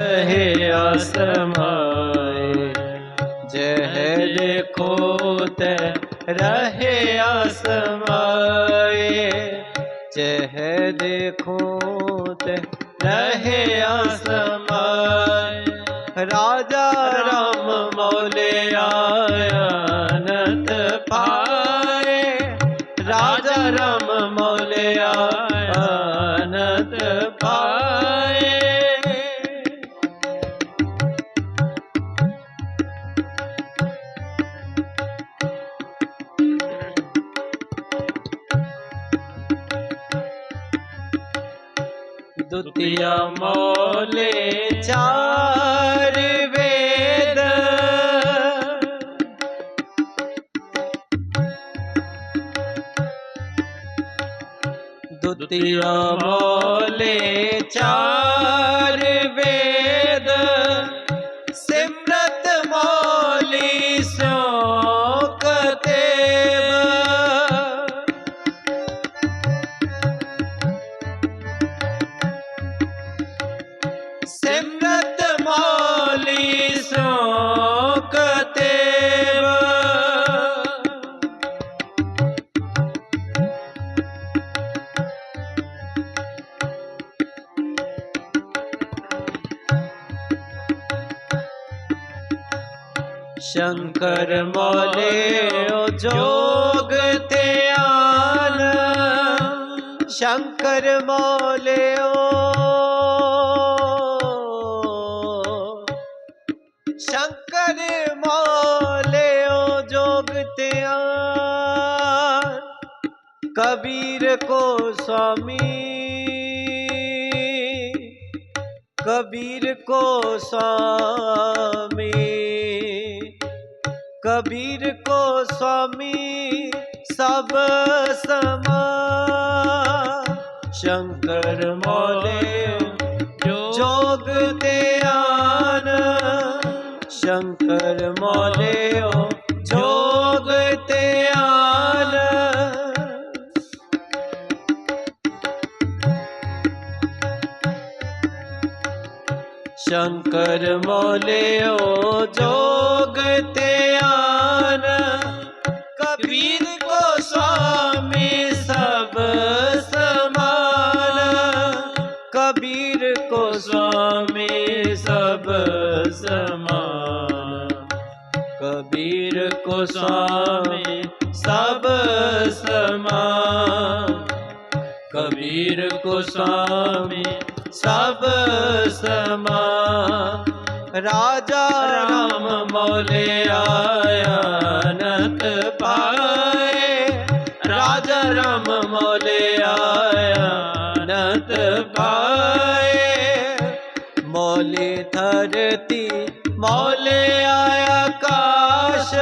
ਹੈ ਆਸਮਾਏ ਜਹ ਦੇਖੋ ਤੇ ਰਹੇ ਆਸਮਾਏ ਜਹ ਦੇਖੋ ਤੇ ਰਹੇ ਦੁਤੀਆ ਮੋਲੇ ਚਾਰ ਵੇਦ। ਦੁਤੀਆ ਮੋਲੇ ਚਾਰ ਸ਼ੰਕਰ ਮੋਲੇ ਓ ਜੋਗ ਤੇ ਆਨ ਸ਼ੰਕਰ ਮੋਲੇ ਓ ਸ਼ੰਕਰ ਮੋਲੇ ਓ ਜੋਗ ਤੇ ਆਨ ਕਬੀਰ ਕੋ ਸੁਆਮੀ ਕਬੀਰ ਕੋ ਸਾਮੀ कबीर को स्वामी सब समा शंकर मौले जोग ध्यान शंकर मौले जोग ਸ਼ੰਕਰ ਮੋਲਿਓ ਜੋਗ ਧਿਆਨ ਕਬੀਰ ਕੋ ਸੁਆਮੀ ਸਭ ਸਮਾਨ ਕਬੀਰ ਕੋ ਸੁਆਮੀ ਸਭ ਸਮਾਨ ਕਬੀਰ ਕੋ ਸੁਆਮੀ ਸਭ ਸਮਾਨ ਕਬੀਰ ਕੋ ਸੁਆਮੀ ਸਭ ਸਮਾ। ਰਾਜਾ ਰਾਮ ਮੌਲੇ ਆਇਆ ਨਤ ਪਾਏ। ਰਾਜਾ ਰਾਮ ਮੌਲੇ ਆਇਆ ਨਤ ਪਾਏ। ਮੌਲੇ ਧਰਤੀ ਮੌਲੇ ਆਇਆ ਕਾਸ਼।